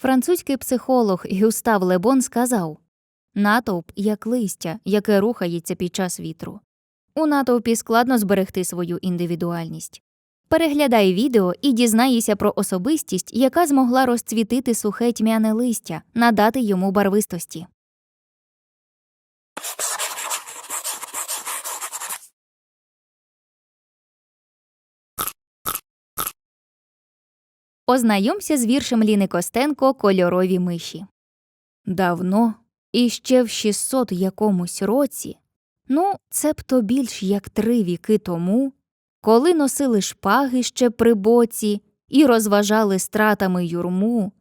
Французький психолог Гюстав Лебон сказав натовп як листя, яке рухається під час вітру. У натовпі складно зберегти свою індивідуальність. Переглядай відео і дізнайся про особистість, яка змогла розцвітити сухе тьмяне листя, надати йому барвистості. Ознайомся з віршем Ліни Костенко Кольорові миші. Давно, і ще в 600 якомусь році, ну, цебто більш як три віки тому, коли носили шпаги ще при боці і розважали стратами юрму,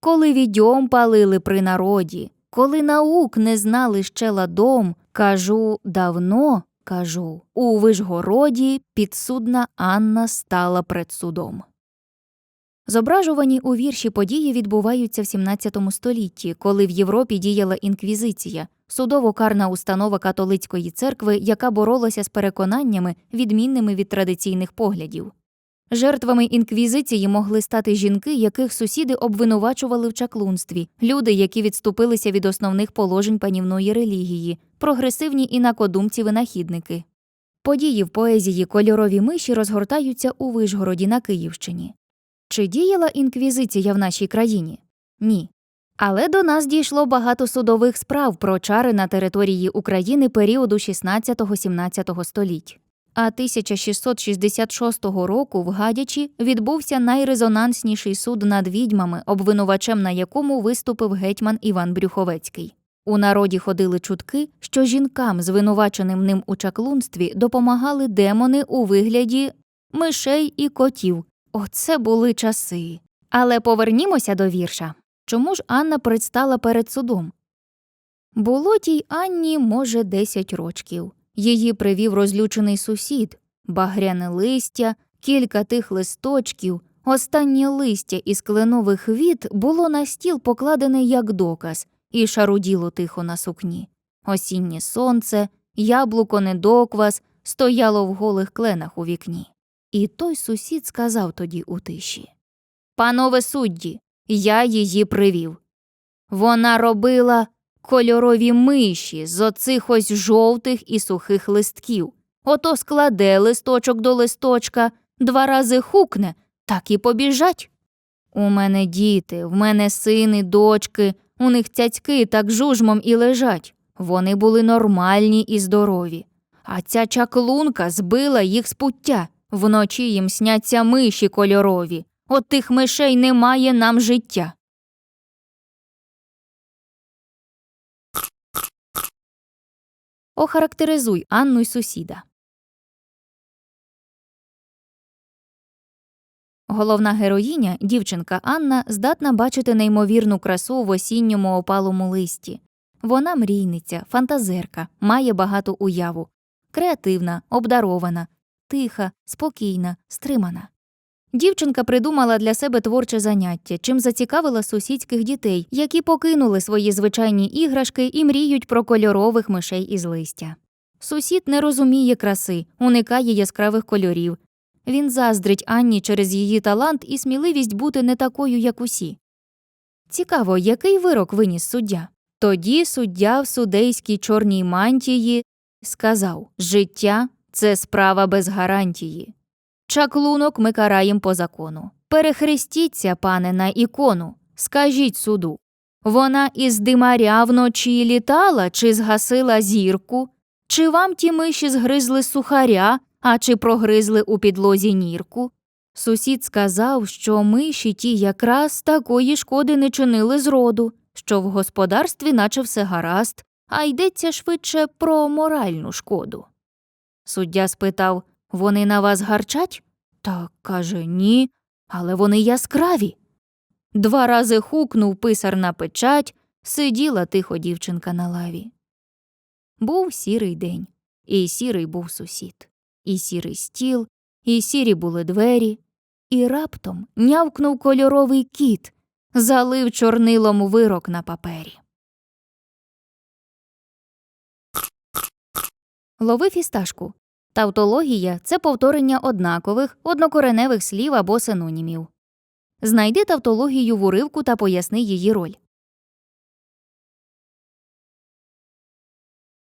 коли відьом палили при народі, коли наук не знали ще ладом, кажу, давно, кажу, у Вишгороді підсудна Анна стала пред судом. Зображувані у вірші події відбуваються в 17 столітті, коли в Європі діяла інквізиція, судово-карна установа католицької церкви, яка боролася з переконаннями, відмінними від традиційних поглядів. Жертвами інквізиції могли стати жінки, яких сусіди обвинувачували в чаклунстві, люди, які відступилися від основних положень панівної релігії, прогресивні інакодумці-винахідники. Події в поезії кольорові миші розгортаються у Вишгороді на Київщині. Чи діяла інквізиція в нашій країні? Ні. Але до нас дійшло багато судових справ про чари на території України періоду 16-17 століть. А 1666 року в Гадячі відбувся найрезонансніший суд над відьмами, обвинувачем на якому виступив гетьман Іван Брюховецький. У народі ходили чутки, що жінкам, звинуваченим ним у чаклунстві, допомагали демони у вигляді мишей і котів, Оце були часи. Але повернімося до вірша. Чому ж Анна предстала перед судом? Було тій Анні, може, десять рочків. Її привів розлючений сусід, багряне листя, кілька тих листочків. Останнє листя із кленових віт було на стіл покладене як доказ, і шаруділо тихо на сукні. Осіннє сонце, яблуко недоквас стояло в голих кленах у вікні. І той сусід сказав тоді у тиші Панове судді, я її привів. Вона робила кольорові миші з оцих ось жовтих і сухих листків. Ото складе листочок до листочка, два рази хукне, так і побіжать. У мене діти, в мене сини, дочки, у них цяцьки так жужмом і лежать. Вони були нормальні і здорові. А ця чаклунка збила їх з пуття. Вночі їм сняться миші кольорові. От тих мишей немає нам життя. Охарактеризуй Анну й сусіда. Головна героїня, дівчинка Анна, здатна бачити неймовірну красу в осінньому опалому листі. Вона мрійниця, фантазерка, має багату уяву, креативна, обдарована, тиха, спокійна, стримана. Дівчинка придумала для себе творче заняття, чим зацікавила сусідських дітей, які покинули свої звичайні іграшки і мріють про кольорових мишей із листя. Сусід не розуміє краси, уникає яскравих кольорів. Він заздрить Анні через її талант і сміливість бути не такою, як усі. Цікаво, який вирок виніс суддя. Тоді суддя в судейській чорній мантії сказав Життя це справа без гарантії. Чаклунок ми караєм по закону. Перехрестіться, пане, на ікону, скажіть суду. Вона із димаря вночі літала чи згасила зірку, чи вам ті миші згризли сухаря, а чи прогризли у підлозі нірку? Сусід сказав, що миші ті якраз такої шкоди не чинили зроду, що в господарстві наче все гаразд, а йдеться швидше про моральну шкоду. Суддя спитав Вони на вас гарчать? Так, каже, ні, але вони яскраві. Два рази хукнув писар на печать, сиділа тихо дівчинка на лаві. Був сірий день, і сірий був сусід, і сірий стіл, і сірі були двері, і раптом нявкнув кольоровий кіт, залив чорнилом вирок на папері. Лови фісташку. Тавтологія це повторення однакових, однокореневих слів або синонімів. Знайди тавтологію в уривку та поясни її роль.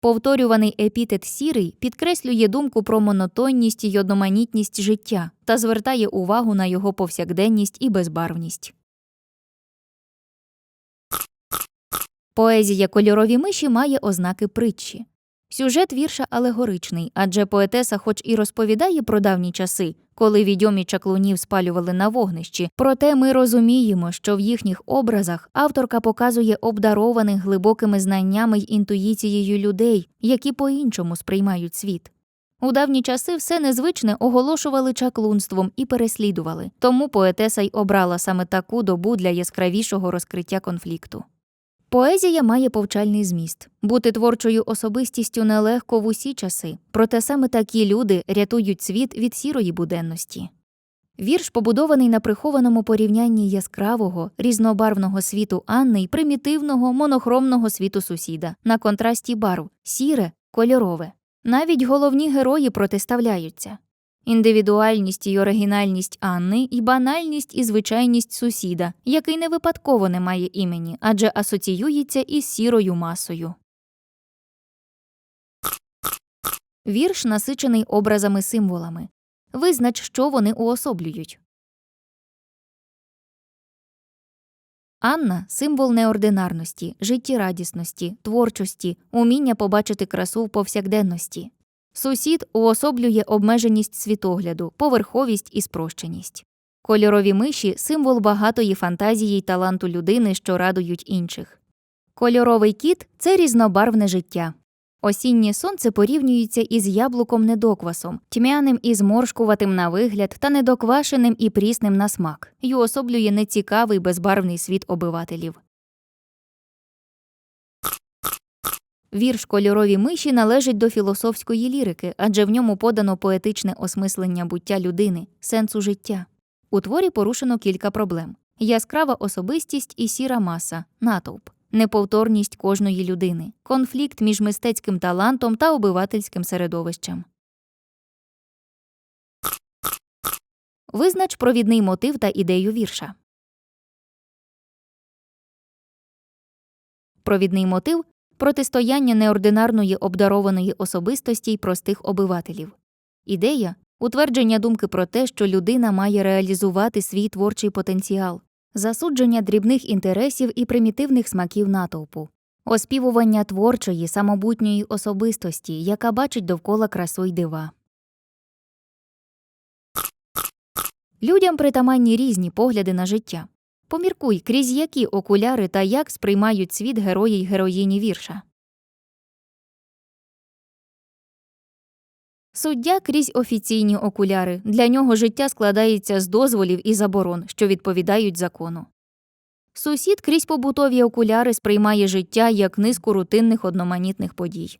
Повторюваний епітет сірий підкреслює думку про монотонність й одноманітність життя та звертає увагу на його повсякденність і безбарвність. Поезія кольорові миші має ознаки притчі. Сюжет вірша алегоричний, адже поетеса, хоч і розповідає про давні часи, коли відьомі чаклунів спалювали на вогнищі, проте ми розуміємо, що в їхніх образах авторка показує обдарованих глибокими знаннями й інтуїцією людей, які по-іншому сприймають світ. У давні часи все незвичне оголошували чаклунством і переслідували, тому поетеса й обрала саме таку добу для яскравішого розкриття конфлікту. Поезія має повчальний зміст. Бути творчою особистістю нелегко в усі часи, проте саме такі люди рятують світ від сірої буденності. Вірш побудований на прихованому порівнянні яскравого, різнобарвного світу Анни й примітивного, монохромного світу сусіда, на контрасті барв сіре, кольорове. Навіть головні герої протиставляються. Індивідуальність і оригінальність Анни і банальність і звичайність сусіда, який не випадково не має імені, адже асоціюється із сірою масою. Вірш насичений образами символами. Визнач, що вони уособлюють. Анна символ неординарності, життєрадісності, творчості, уміння побачити красу в повсякденності. Сусід уособлює обмеженість світогляду, поверховість і спрощеність. Кольорові миші символ багатої фантазії й таланту людини, що радують інших. Кольоровий кіт це різнобарвне життя. Осіннє сонце порівнюється із яблуком недоквасом, тьмяним і зморшкуватим на вигляд та недоквашеним і прісним на смак, й уособлює нецікавий безбарвний світ обивателів. Вірш кольорові миші належить до філософської лірики, адже в ньому подано поетичне осмислення буття людини, сенсу життя. У творі порушено кілька проблем: яскрава особистість і сіра маса, натовп, неповторність кожної людини, конфлікт між мистецьким талантом та обивательським середовищем. Визнач провідний мотив та ідею вірша. Провідний мотив протистояння неординарної обдарованої особистості й простих обивателів. Ідея утвердження думки про те, що людина має реалізувати свій творчий потенціал, засудження дрібних інтересів і примітивних смаків натовпу, оспівування творчої самобутньої особистості, яка бачить довкола красу й дива. Людям притаманні різні погляди на життя. Поміркуй, крізь які окуляри та як сприймають світ герої й героїні вірша. Суддя крізь офіційні окуляри. Для нього життя складається з дозволів і заборон, що відповідають закону. Сусід крізь побутові окуляри сприймає життя як низку рутинних одноманітних подій.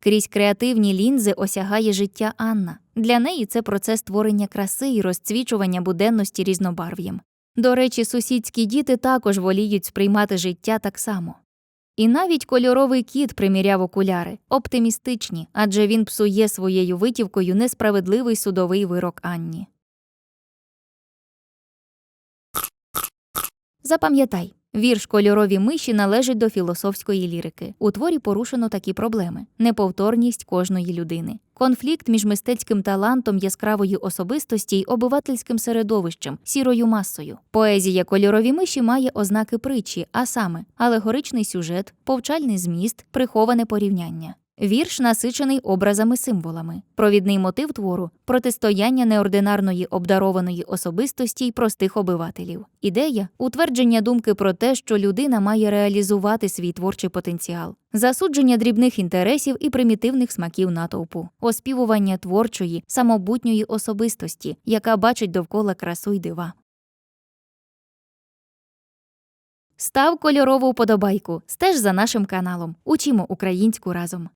Крізь креативні лінзи осягає життя Анна. Для неї це процес створення краси і розцвічування буденності різнобарв'ям. До речі, сусідські діти також воліють сприймати життя так само. І навіть кольоровий кіт приміряв окуляри, оптимістичні, адже він псує своєю витівкою несправедливий судовий вирок Анні. Запам'ятай, вірш кольорові миші належить до філософської лірики. У творі порушено такі проблеми: неповторність кожної людини, конфлікт між мистецьким талантом яскравої особистості й обивательським середовищем, сірою масою. Поезія кольорові миші має ознаки притчі, а саме алегоричний сюжет, повчальний зміст, приховане порівняння. Вірш насичений образами символами, провідний мотив твору протистояння неординарної обдарованої особистості й простих обивателів. Ідея утвердження думки про те, що людина має реалізувати свій творчий потенціал, засудження дрібних інтересів і примітивних смаків натовпу, оспівування творчої, самобутньої особистості, яка бачить довкола красу й дива. Став кольорову вподобайку, стеж за нашим каналом. Учимо українську разом.